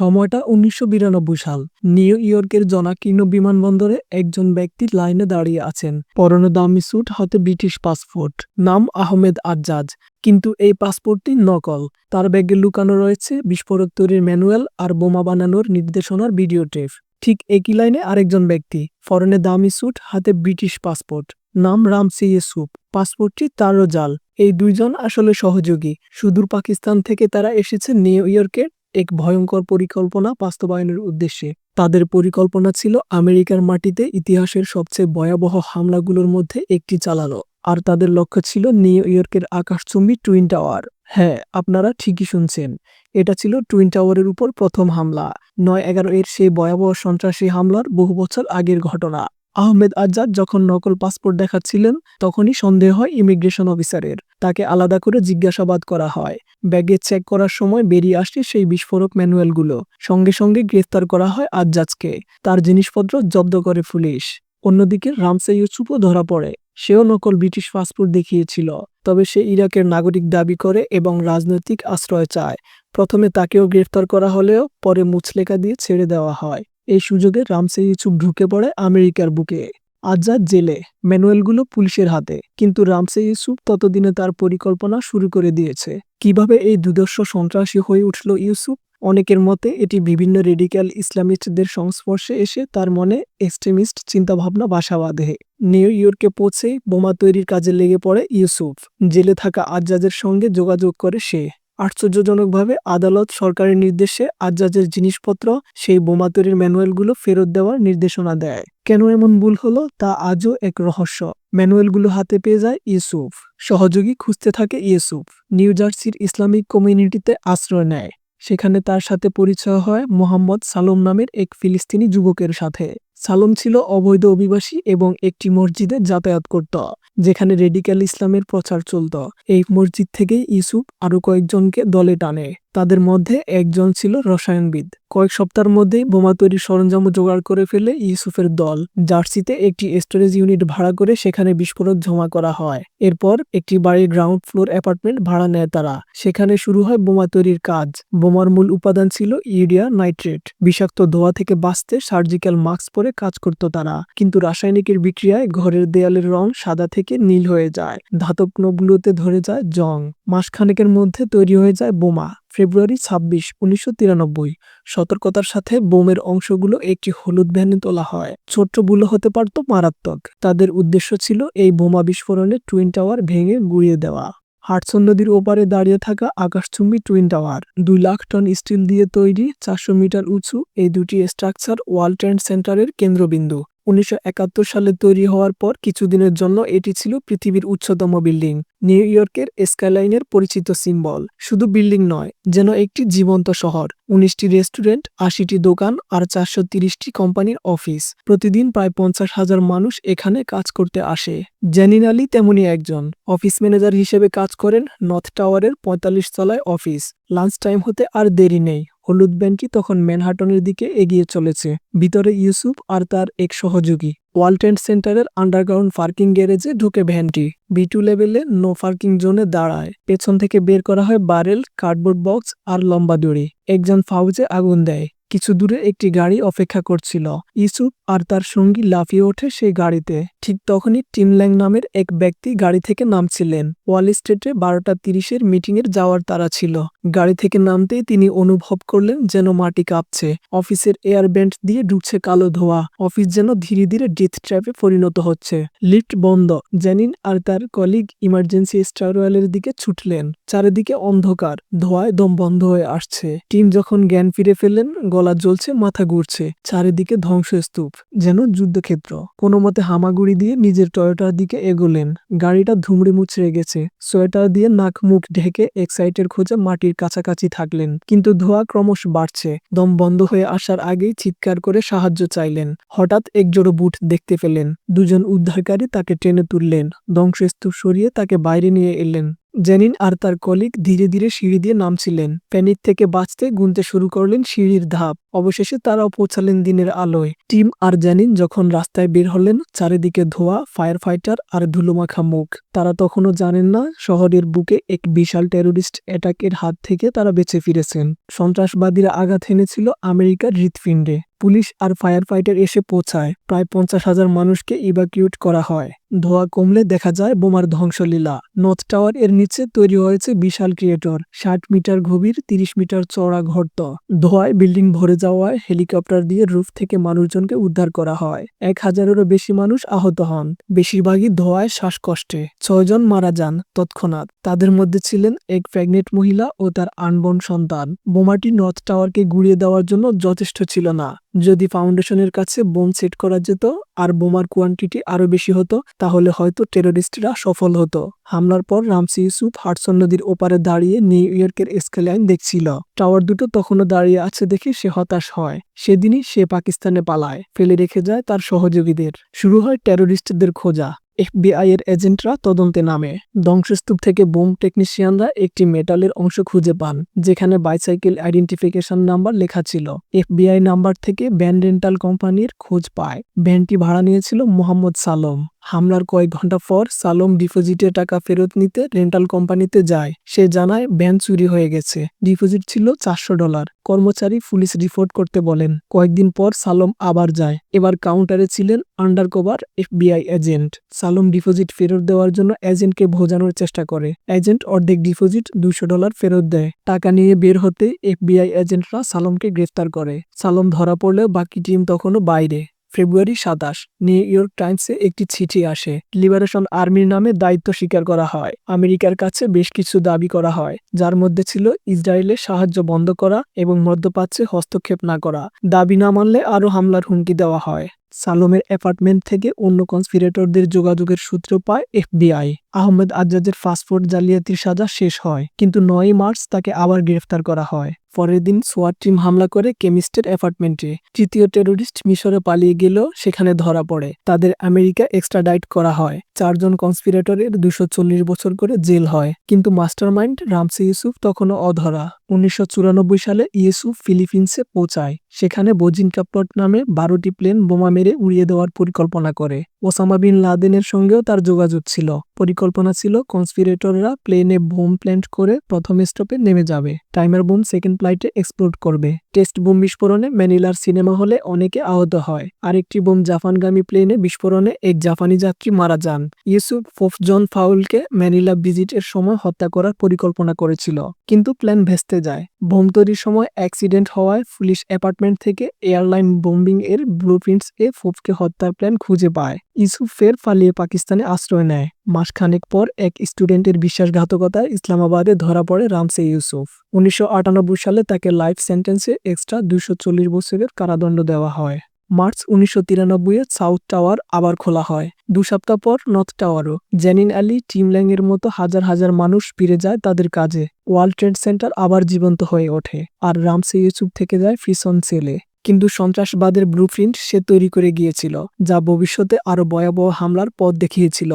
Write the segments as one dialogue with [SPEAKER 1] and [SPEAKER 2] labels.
[SPEAKER 1] সময়টা উনিশশো বিরানব্বই সাল। নিউ ইয়র্কের জনাকীর্ণ বিমানবন্দরে একজন ব্যক্তি লাইনে দাঁড়িয়ে আছেন। পরনে দামি স্যুট, হাতে ব্রিটিশ পাসপোর্ট। নাম আহমেদ আজ্জাজ। কিন্তু এই পাসপোর্টটি নকল। তার ব্যাগে লুকানো রয়েছে বিস্ফোরক তৈরির ম্যানুয়াল আর বোমা বানানোর নির্দেশনার ভিডিও টেপ। ঠিক একই লাইনে আরেকজন ব্যক্তি ফরেনে দামি স্যুট, হাতে ব্রিটিশ পাসপোর্ট। নাম রামসি ইউসুফ। পাসপোর্টটি তারও জাল। এই দুইজন আসলে সহযোগী। সুদূর পাকিস্তান থেকে তারা এসেছে নিউ ইয়র্কের এক ভয়ঙ্কর পরিকল্পনা বাস্তবায়নের উদ্দেশ্যে। তাদের পরিকল্পনা ছিল আমেরিকার মাটিতে ইতিহাসের সবচেয়ে ভয়াবহ হামলাগুলোর মধ্যে একটি চালানো, আর তাদের লক্ষ্য ছিল নিউ ইয়র্কের আকাশচুম্বী টুইন টাওয়ার। হ্যাঁ আপনারা ঠিকই শুনছেন, এটা ছিল টুইন টাওয়ারের উপর প্রথম হামলা। নয় এগারো এর সেই ভয়াবহ সন্ত্রাসী হামলার বহু বছর আগের ঘটনা। আহমেদ আজাদ যখন নকল পাসপোর্ট দেখাচ্ছিলেন, তখনই সন্দেহ হয় ইমিগ্রেশন অফিসারের। তাকে আলাদা করে জিজ্ঞাসাবাদ করা হয়। ব্যাগে চেক করার সময় বেরিয়ে আসে সেই বিস্ফোরক ম্যানুয়ালগুলো। সঙ্গে সঙ্গে গ্রেফতার করা হয় আজ্জাজকে। তার জিনিসপত্র জব্দ করে পুলিশ। অন্যদিকে রামসে ইউসুফও ধরা পড়ে। সেও নকল ব্রিটিশ পাসপোর্ট দেখিয়েছিল। তবে সে ইরাকের নাগরিক দাবি করে এবং রাজনৈতিক আশ্রয় চায়। প্রথমে তাকেও গ্রেফতার করা হলেও পরে মুচলেকা দিয়ে ছেড়ে দেওয়া হয়। এই সুযোগে রামসে ইউসুফ ঢুকে পড়ে আমেরিকার বুকে। আজাদ জেলে ম্যানুয়ালগুলো পুলিশের হাতে, কিন্তু রামসে ইউসুফ ততদিনে তার পরিকল্পনা শুরু করে দিয়েছে। কীভাবে এই দুদর্শ সন্ত্রাসী হয়ে উঠল ইউসুফ? অনেকের মতে এটি বিভিন্ন রেডিক্যাল ইসলামিস্টদের সংস্পর্শে এসে তার মনে এক্সট্রিমিস্ট চিন্তাভাবনা বাসা বাঁধে। নিউ ইয়র্কে পৌঁছে বোমা তৈরির কাজে লেগে পড়ে ইউসুফ। জেলে থাকা আজ্জাজের সঙ্গে যোগাযোগ করে সে। আশ্চর্যজনকভাবে আদালত সরকারের নির্দেশে আজ্জাজের জিনিসপত্র সেই বোমা তৈরির ম্যানুয়ালগুলো ফেরত দেওয়ার নির্দেশনা দেয়। কেন এমন ভুল হলো তা আজও এক রহস্য। ম্যানুয়ালগুলো হাতে পেয়ে যায় ইউসুফ। সহযোগী খুঁজতে থাকে ইউসুফ। নিউ জার্সির ইসলামিক কমিউনিটিতে আশ্রয় নেয়। সেখানে তার সাথে পরিচয় হয় মোহাম্মদ সালম নামের এক ফিলিস্তিনি যুবকের সাথে। সালম ছিল অবৈধ অভিবাসী এবং একটি মসজিদে যাতায়াত করত, যেখানে রেডিক্যাল ইসলামের প্রচার চলত। এই মসজিদ থেকে ইউসুফ আরও কয়েকজনকে দলে টানে। তাদের মধ্যে একজন ছিল রসায়নবিদ। কয়েক সপ্তাহের মধ্যেই বোমা তৈরির সরঞ্জাম জোগাড় করে ফেলে ইউসুফের দল। জার্সিতে একটি স্টোরেজ ইউনিট ভাড়া করে সেখানে বিস্ফোরক জমা করা হয়। এরপর একটি বাড়ির গ্রাউন্ড ফ্লোর অ্যাপার্টমেন্ট ভাড়া নেয় তারা। সেখানে শুরু হয় বোমা তৈরির কাজ। বোমার মূল উপাদান ছিল ইউরিয়া নাইট্রেট। বিষাক্ত ধোয়া থেকে বাঁচতে সার্জিক্যাল মাস্ক পরে কাজ করত তারা। কিন্তু রাসায়নিকের বিক্রিয়ায় ঘরের দেয়ালের রং সাদা থেকে নীল হয়ে যায়। ধাতব নোবগুলোতে ধরে যায় জং। মাসখানেকের মধ্যে তৈরি হয়ে যায় বোমা। ফেব্রুয়ারি ছাব্বিশ, উনিশশো তিরানব্বই। সতর্কতার সাথে বোমের অংশগুলো একটি হলুদ ভ্যানে তোলা হয়। ছোট্ট বুলো হতে পারত মারাত্মক। তাদের উদ্দেশ্য ছিল এই বোমা বিস্ফোরণে টুইন টাওয়ার ভেঙে গুড়িয়ে দেওয়া। হাটসন নদীর ওপারে দাঁড়িয়ে থাকা আকাশচুম্বী টুইন টাওয়ার। দুই লাখ টন স্টিল দিয়ে তৈরি চারশো মিটার উঁচু এই দুটি স্ট্রাকচার ওয়ার্ল্ড ট্রেড সেন্টারের কেন্দ্রবিন্দু। উনিশশো একাত্তর সালে তৈরি হওয়ার পর কিছুদিনের জন্য এটি ছিল পৃথিবীর উচ্চতম বিল্ডিং, নিউ ইয়র্কের স্কাইলাইনের পরিচিত সিম্বল। শুধু বিল্ডিং নয়, যেন একটি জীবন্ত শহর। উনিশটি রেস্টুরেন্ট, আশিটি দোকান আর চারশো তিরিশটি কোম্পানির অফিস। প্রতিদিন প্রায় পঞ্চাশ হাজার মানুষ এখানে কাজ করতে আসে। জেনিন আলী তেমনই একজন। অফিস ম্যানেজার হিসেবে কাজ করেন নর্থ টাওয়ারের পঁয়তাল্লিশ তলায় অফিস। লাঞ্চ টাইম হতে আর দেরি নেই। হলুদ ব্যান্ডটি তখন ম্যানহাটনের দিকে এগিয়ে চলেছে। ভিতরে ইউসুফ আর তার এক সহযোগী। ওয়ালটেন্ট সেন্টারের আন্ডারগ্রাউন্ড পার্কিং গ্যারেজে ঢুকে ভ্যানটি। বি টু লেভেলে নো পার্কিং জোনে দাঁড়ায়। পেছন থেকে বের করা হয় বারেল, কার্ডবোর্ড বক্স আর লম্বা দড়ি। একজন ফাউজে আগুন দেয়। কিছু দূরে একটি গাড়ি অপেক্ষা করছিল। ইসুফ আর তার সঙ্গী লাফিয়ে ওঠে সেই গাড়িতে। ঠিক তখনই টিমল্যাং নামের এক ব্যক্তি গাড়ি থেকে নামছিলেন। ওয়াল স্ট্রিটে বারোটা তিরিশের মিটিংয়ের যাওয়ার তারা ছিল। গাড়ি থেকে নামতেই তিনি অনুভব করলেন যেন মাটি কাঁপছে। অফিসের এয়ার ব্যান্ড দিয়ে ঢুকছে কালো ধোয়া। অফিস যেন ধীরে ধীরে ডেথ ট্র্যাপে পরিণত হচ্ছে। লিফট বন্ধ। জেনিন আর তার কলিগ ইমার্জেন্সি স্টারওয়েলের দিকে ছুটলেন। চারিদিকে অন্ধকার। ধোয়ায় দম বন্ধ হয়ে আসছে। টিম যখন জ্ঞান ফিরে ফেললেন গলা জ্বলছে, মাথা ঘুরছে, চারিদিকে ধ্বংসস্তূপ, যেন যুদ্ধক্ষেত্র। কোনো মতে হামাগুড়ি দিয়ে নিজের টয়োটার দিকে এগোলেন। গাড়িটা ধুমড়ে মুচড়ে গেছে। সোয়েটার দিয়ে নাক মুখ ঢেকে এক্সাইটের খোঁজে মাটির কাছাকাছি থাকলেন। কিন্তু ধোয়া ক্রমশ বাড়ছে। দম বন্ধ হয়ে আসার আগেই চিৎকার করে সাহায্য চাইলেন। হঠাৎ একজোড়ো বুট দেখতে পেলেন। দুজন উদ্ধারকারী তাকে টেনে তুললেন। ধ্বংসস্তূপ সরিয়ে তাকে বাইরে নিয়ে এলেন। জেনিন আর তার কলিগ ধীরে ধীরে সিঁড়ি দিয়ে নামছিলেন। প্যানিক থেকে বাঁচতে গুনতে শুরু করলেন সিঁড়ির ধাপ। অবশেষে তারাও পৌঁছালেন দিনের আলোয়। টিম আর জেনিন যখন রাস্তায় বের হলেন, চারিদিকে ধোয়া ফায়ার ফাইটার আর ধুলোমাখা মুখ। তারা তখনও জানেন না শহরের বুকে এক বিশাল টেরোরিস্ট অ্যাটাকের হাত থেকে তারা বেঁচে ফিরেছেন। সন্ত্রাসবাদীরা আঘাত এনেছিল আমেরিকার হৃৎপিণ্ডে। পুলিশ আর ফায়ার ফাইটার এসে পৌঁছায়। প্রায় পঞ্চাশ হাজার মানুষকে ইভাকিউট করা হয়। ধোয়া কমলে দেখা যায় বোমার ধ্বংসলীলা। নর্থ টাওয়ার এর নিচে তৈরি হয়েছে বিশাল ক্রিয়েটর। ষাট মিটার গভীর, তিরিশ মিটার চওড়া গর্ত ধোয়ায় বিল্ডিং ভরে যাওয়ায় হেলিকপ্টার দিয়ে রুফ থেকে মানুষজনকে উদ্ধার করা হয়। এক হাজারেরও বেশি মানুষ আহত হন। বেশিরভাগই ধোয়ায় শ্বাসকষ্টে। ছয়জন মারা যান তৎক্ষণাৎ। তাদের মধ্যে ছিলেন এক প্রেগনেন্ট মহিলা ও তার আনবন সন্তান। বোমাটি নর্থ টাওয়ারকে গুড়িয়ে দেওয়ার জন্য যথেষ্ট ছিল না। যদি ফাউন্ডেশনের কাছে বোম সেট করা যেত, আর বোমার কোয়ান্টিটি আরও বেশি হতো তাহলে হয়তো টেরোরিস্টরা সফল হতো। হামলার পর রামসি ইউসুফ হাডসন নদীর ওপারে দাঁড়িয়ে নিউ ইয়র্কের স্কেলাইন দেখছিল। টাওয়ার দুটো তখনও দাঁড়িয়ে আছে দেখে সে হতাশ হয়। সেদিনই সে পাকিস্তানে পালায়। ফেলে রেখে যায় তার সহযোগীদের। শুরু হয় টেরোরিস্টদের খোঁজা। এফবিআই এর এজেন্টরা তদন্তে নামে। ধ্বংসস্তূপ থেকে বোম টেকনিশিয়ানরা একটি মেটালের অংশ খুঁজে পান, যেখানে বাইসাইকেল আইডেন্টিফিকেশন নাম্বার লেখা ছিল। এফবিআই নাম্বার থেকে ভ্যান রেন্টাল কোম্পানির খোঁজ পায়। ভ্যানটি ভাড়া নিয়েছিল মোহাম্মদ সালম। হামলার কয়েক ঘণ্টা পর সালম ডিপোজিটের টাকা ফেরত নিতে রেন্টাল কোম্পানিতে যায়। সে জানায়, ভ্যান চুরি হয়ে গেছে। ডিপোজিট ছিল চারশো ডলার। কর্মচারী পুলিশ রিপোর্ট করতে বলেন, কয়েকদিন পর সালম আবার যায়। এবার কাউন্টারে ছিলেন আন্ডার কভার এফবিআই এজেন্ট। সালম ডিপোজিট ফেরত দেওয়ার জন্য এজেন্টকে বোঝানোর চেষ্টা করে। এজেন্ট অর্ধেক ডিপোজিট দুশো ডলার ফেরত দেয়। টাকা নিয়ে বের হতে এফবিআই এজেন্টরা সালমকে গ্রেফতার করে। সালম ধরা পড়লেও বাকি টিম তখনও বাইরে। ফেব্রুয়ারি সাতাশ, নিউ ইয়র্ক টাইমসে একটি চিঠি আসে। লিবারেশন আর্মির নামে দায়িত্ব স্বীকার করা হয়। আমেরিকার কাছে বেশ কিছু দাবি করা হয়, যার মধ্যে ছিল ইসরায়েলের সাহায্য বন্ধ করা এবং মধ্যপ্রাচ্যে হস্তক্ষেপ না করা। দাবি না মানলে আরও হামলার হুমকি দেওয়া হয়। সালোমের অ্যাপার্টমেন্ট থেকে অন্য কনস্পিরেটরদের যোগাযোগের সূত্র পায় এফবিআই। আহমেদ আজ্জাজের পাসপোর্ট জালিয়াতির সাজা শেষ হয়, কিন্তু নয় মার্চ তাকে আবার গ্রেফতার করা হয়। পরের দিন সোয়াট টিম হামলা করে কেমিস্টের অ্যাপার্টমেন্টে। তৃতীয় টেরোরিস্ট মিশরে পালিয়ে গেলেও সেখানে ধরা পড়ে। তাদের আমেরিকা এক্সট্রাডাইট করা হয়। চারজন কনস্পিরেটরের দুশো বছর করে জেল হয়, কিন্তু মাস্টারমাইন্ড রামসে ইউসুফ তখনও অধরা। উনিশশো চুরানব্বই সালে ইয়েসু ফিলিপিন্সে পৌঁছায়। সেখানে বজিন কাপ্লট নামে বারোটি প্লেন বোমা মেরে উড়িয়ে দেওয়ার পরিকল্পনা করে। ওসামা বিন লাদেনের সঙ্গেও তার যোগাযোগ ছিল। পরিকল্পনা ছিল কনস্পিরেটররা প্লেনে বোম প্ল্যান্ট করে প্রথম স্টপে নেমে যাবে। টাইমার বোম সেকেন্ড ফ্লাইটে এক্সপ্লোড করবে। টেস্ট বোম বিস্ফোরণে ম্যানিলার সিনেমা হলে অনেকে আহত হয়। আরেকটি বোম জাপানগামী প্লেনে বিস্ফোরণে এক জাপানি যাত্রী মারা যান। ইউসুফ ফোফ জন ফাউলকে ম্যানিলা ভিজিটের সময় হত্যা করার পরিকল্পনা করেছিল। কিন্তু প্ল্যান ভেস্তে যায়। বোম তৈরির সময় অ্যাক্সিডেন্ট হওয়ায় পুলিশ অ্যাপার্টমেন্ট থেকে এয়ারলাইন বোম্বিং এর ব্লু প্রিন্টস এ ফোপকে হত্যার প্ল্যান খুঁজে পায়। ইউসুফ ফের পালিয়ে পাকিস্তানে আশ্রয় নেয়। মাসখানেক পর এক স্টুডেন্টের বিশ্বাসঘাতকতায় ইসলামাবাদে ধরা পড়ে রামসে ইউসুফ। উনিশশো আটানব্বই সালে তাকে লাইফ সেন্টেন্সে এক্সট্রা দুশো বছরের কারাদণ্ড দেওয়া হয়। মার্চ উনিশশো তিরানব্বইয়ে সাউথ টাওয়ার আবার খোলা হয়। দু সপ্তাহ পর নর্থ টাওয়ারও। জ্যানিন আলী টিমল্যাং এর মতো হাজার হাজার মানুষ ফিরে যায় তাদের কাজে। ওয়ার্ল্ড ট্রেড সেন্টার আবার জীবন্ত হয়ে ওঠে আর রামসে ইউসুফ থেকে যায় ফিসন সেলে। কিন্তু সন্ত্রাসবাদের ব্লুপ্রিন্ট সে তৈরি করে গিয়েছিল, যা ভবিষ্যতে আরও ভয়াবহ হামলার পথ দেখিয়েছিল।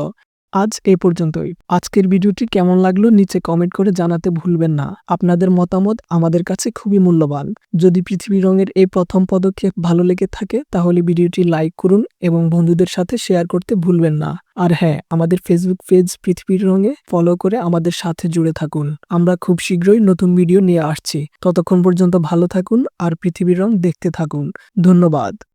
[SPEAKER 1] আজ এই পর্যন্তই। আজকের ভিডিওটি কেমন লাগল নিচে কমেন্ট করে জানাতে ভুলবেন না। আপনাদের মতামত আমাদের কাছে খুবই মূল্যবান। যদি পৃথিবী রঙের এই প্রথম পদক্ষেপ ভালো লেগে থাকে, তাহলে ভিডিওটি লাইক করুন এবং বন্ধুদের সাথে শেয়ার করতে ভুলবেন না। আর হ্যাঁ আমাদের ফেসবুক পেজ পৃথিবীর রঙে ফলো করে আমাদের সাথে জুড়ে থাকুন। আমরা খুব শীঘ্রই নতুন ভিডিও নিয়ে আসছি। ততক্ষণ পর্যন্ত ভালো থাকুন আর পৃথিবীর রং দেখতে থাকুন। ধন্যবাদ।